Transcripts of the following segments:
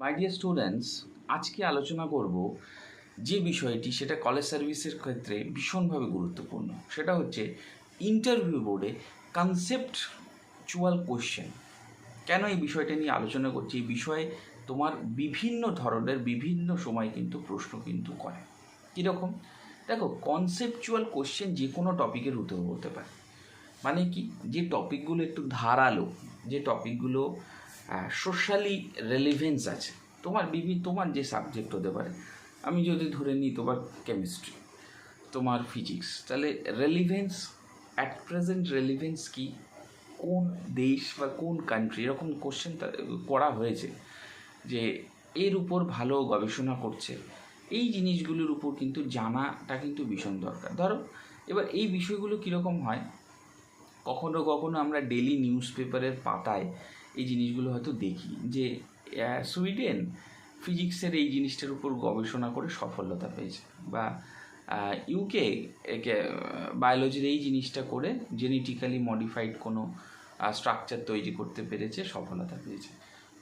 My dear students আজকে আলোচনা করব যে বিষয়টি সেটা কলেজ সার্ভিসের ক্ষেত্রে ভীষণভাবে গুরুত্বপূর্ণ। সেটা হচ্ছে ইন্টারভিউ বোর্ডে কনসেপ্টচুয়াল কোশ্চেন কেন এই বিষয়টা নিয়ে আলোচনা করছি? এই বিষয়ে তোমার বিভিন্ন ধরনের, বিভিন্ন সময় কিন্তু প্রশ্ন কিন্তু করে। কীরকম? দেখো কনসেপচুয়াল কোশ্চেন যে কোনো টপিকের উত্তর হতে পারে। মানে কি? যে টপিকগুলো একটু ধারালো, যে টপিকগুলো সোশ্যালি রেলিভেন্স আছে। তোমার বিভিন্ন তোমার যে সাবজেক্ট হতে পারে, আমি যদি ধরে নিই তোমার কেমিস্ট্রি তোমার ফিজিক্স তাহলে রেলিভেন্স অ্যাট প্রেজেন্ট রেলিভেন্স কি? কোন দেশ বা কোন কান্ট্রি এরকম কোশ্চেন করা হয়েছে যে এর উপর ভালো গবেষণা করছে। এই জিনিসগুলোর উপর কিন্তু জানাটা কিন্তু ভীষণ দরকার। ধরো, এবার এই বিষয়গুলো কীরকম হয়? কখনো কখনো আমরা ডেলি নিউজ পেপারের পাতায় এই জিনিসগুলো হয়তো দেখি যে সুইডেন ফিজিক্সের এই জিনিসটার উপর গবেষণা করে সফলতা পেয়েছে বা ইউকে একে বায়োলজির এই জিনিসটা করে জেনেটিক্যালি মডিফাইড কোনো স্ট্রাকচার তৈরি করতে পেরেছে, সফলতা পেয়েছে।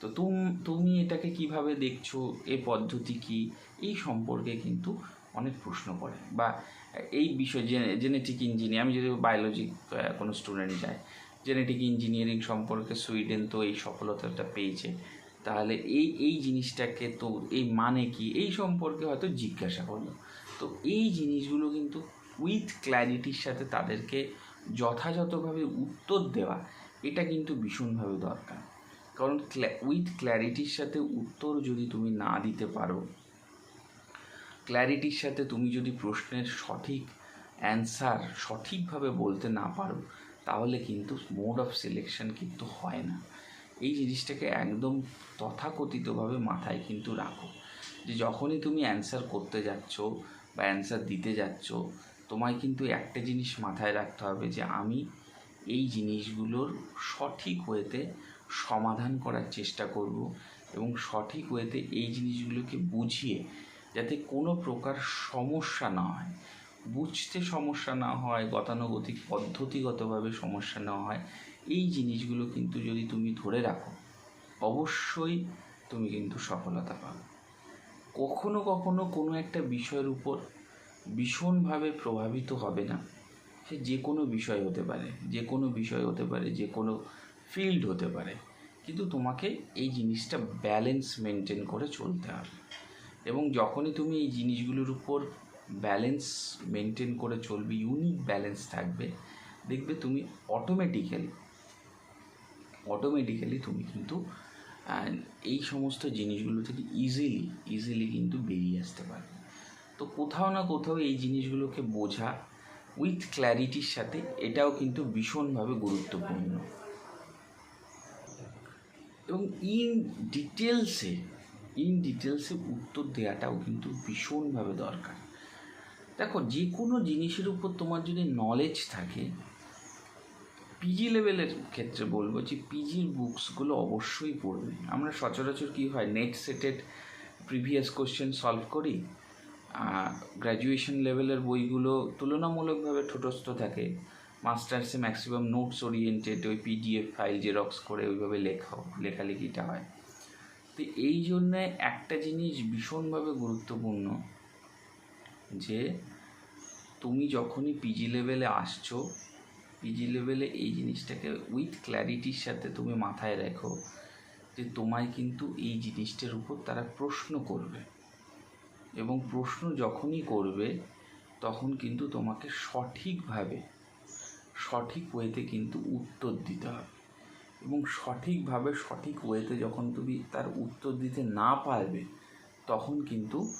তো তুম, তুমি এটাকে কীভাবে দেখছ? এ পদ্ধতি কি? এই সম্পর্কে কিন্তু অনেক প্রশ্ন করে বা, এই বিষয় জেনেটিক ইঞ্জিনিয়ার আমি যদি বায়োলজি কোনো স্টুডেন্ট যায় জেনেটিক ইঞ্জিনিয়ারিং সম্পর্কে সুইডেন তো এই সফলতাটা পেয়েছে। তাহলে এই এই জিনিসটাকে তো, এই মানে কি? এই সম্পর্কে হয়তো জিজ্ঞাসা করল তো এই জিনিসগুলো কিন্তু উইথ ক্ল্যারিটির সাথে তাদেরকে যথাযথভাবে উত্তর দেওয়া, এটা কিন্তু ভীষণভাবে দরকার। কারণ উইথ ক্ল্যারিটির সাথে উত্তর যদি তুমি না দিতে পারো ক্ল্যারিটির সাথে তুমি যদি প্রশ্নের সঠিক অ্যান্সার সঠিকভাবে বলতে না পারো তাহলে কিন্তু মোড অফ সিলেকশন কিন্তু হয় না। এই জিনিসটাকে একদম তথাকথিতভাবে মাথায় কিন্তু রাখো যে যখনই তুমি অ্যান্সার করতে যাচ্ছ বা অ্যান্সার দিতে যাচ্ছ, তোমায় কিন্তু একটা জিনিস মাথায় রাখতে হবে যে আমি এই জিনিসগুলোর সঠিক ওয়েতে সমাধান করার চেষ্টা করব এবং সঠিক ওয়েতে এই জিনিসগুলোকে বুঝিয়ে যাতে কোনো প্রকার সমস্যা না হয়। বুঝতে সমস্যা না হয়, গতানুগতিক পদ্ধতিগতভাবে সমস্যা না হয়, এই জিনিসগুলো কিন্তু যদি তুমি ধরে রাখো, অবশ্যই তুমি কিন্তু সফলতা পাবে। কখনো কখনো কোনো একটা বিষয়ের উপর ভীষণভাবে প্রভাবিত হবে না। সে যে কোনো বিষয় হতে পারে, যে কোনো বিষয় হতে পারে, যে কোনো ফিল্ড হতে পারে। কিন্তু তোমাকে এই জিনিসটা ব্যালেন্স মেনটেন করে চলতে হবে। এবং যখনই তুমি এই জিনিসগুলোর উপর ব্যালেন্স মেনটেন করে চলবে ইউনিক ব্যালেন্স থাকবে। দেখবে তুমি অটোমেটিক্যালি অটোমেটিক্যালি তুমি কিন্তু এই সমস্ত জিনিসগুলো থেকে ইজিলি ইজিলি কিন্তু বেরিয়ে আসতে পারবে। তো কোথাও না কোথাও এই জিনিসগুলোকে বোঝা উইথ ক্ল্যারিটির সাথে এটাও কিন্তু ভীষণভাবে গুরুত্বপূর্ণ। এবং ইন ডিটেলসে ইন ডিটেলসে উত্তর দেওয়াটাও কিন্তু ভীষণভাবে দরকার। দেখো যে কোনো জিনিসের উপর তোমার যদি নলেজ থাকে পিজি লেভেলের ক্ষেত্রে বলব যে পিজির বুকসগুলো অবশ্যই পড়বে। আমরা সচরাচর কী হয় নেট সেটেড প্রিভিয়াস কোশ্চেন সলভ করি গ্র্যাজুয়েশন লেভেলের বইগুলো তুলনামূলকভাবে ঠোঁটস্থ থাকে। মাস্টার্সে ম্যাক্সিমাম নোটস ওরিয়েন্টেড ওই পিডিএফ ফাইল জেরক্স করে ওইভাবে লেখা, লেখালেখিটা হয়। তো এই জন্যে একটা জিনিস ভীষণভাবে গুরুত্বপূর্ণ যে তুমি যখনই পিজি লেভেলে আসছো পিজি লেভেলে এই জিনিসটাকে উইথ ক্ল্যারিটির সাথে তুমি মাথায় রেখো যে তোমায় কিন্তু এই জিনিসটার উপর তারা প্রশ্ন করবে। এবং প্রশ্ন যখনই করবে, তখন কিন্তু তোমাকে সঠিকভাবে, সঠিক ওয়েতে কিন্তু উত্তর দিতে হবে। এবং সঠিকভাবে সঠিক ওয়েতে যখন তুমি তার উত্তর দিতে না পারবে, তখন কিন্তু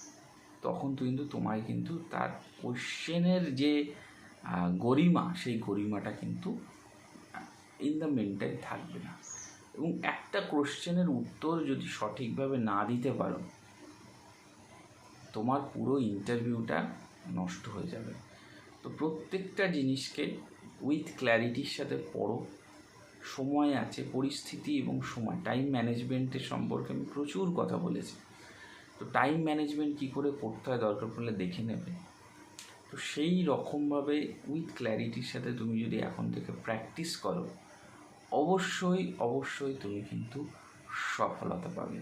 তখন কিন্তু তোমায় কিন্তু তার কোশ্চেনের যে গরিমা, সেই গরিমাটা কিন্তু ইন দ্য মেনটাইন থাকবে না। এবং একটা কোশ্চেনের উত্তর যদি সঠিকভাবে না দিতে পারো, তোমার পুরো ইন্টারভিউটা নষ্ট হয়ে যাবে। তো প্রত্যেকটা জিনিসকে উইথ ক্ল্যারিটির সাথে পড়ো। সময় আছে, পরিস্থিতি এবং সময় টাইম ম্যানেজমেন্টের সম্পর্কে আমি প্রচুর কথা বলেছি। তো টাইম ম্যানেজমেন্ট কী করে করতে হয় দরকার পড়লে দেখে নেবে। তো সেই রকমভাবে উইথ ক্ল্যারিটির সাথে তুমি যদি এখন থেকে প্র্যাকটিস করো, অবশ্যই অবশ্যই তুমি কিন্তু সফলতা পাবে।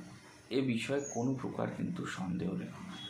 এ বিষয়ে কোনো প্রকার কিন্তু সন্দেহ রেখো না।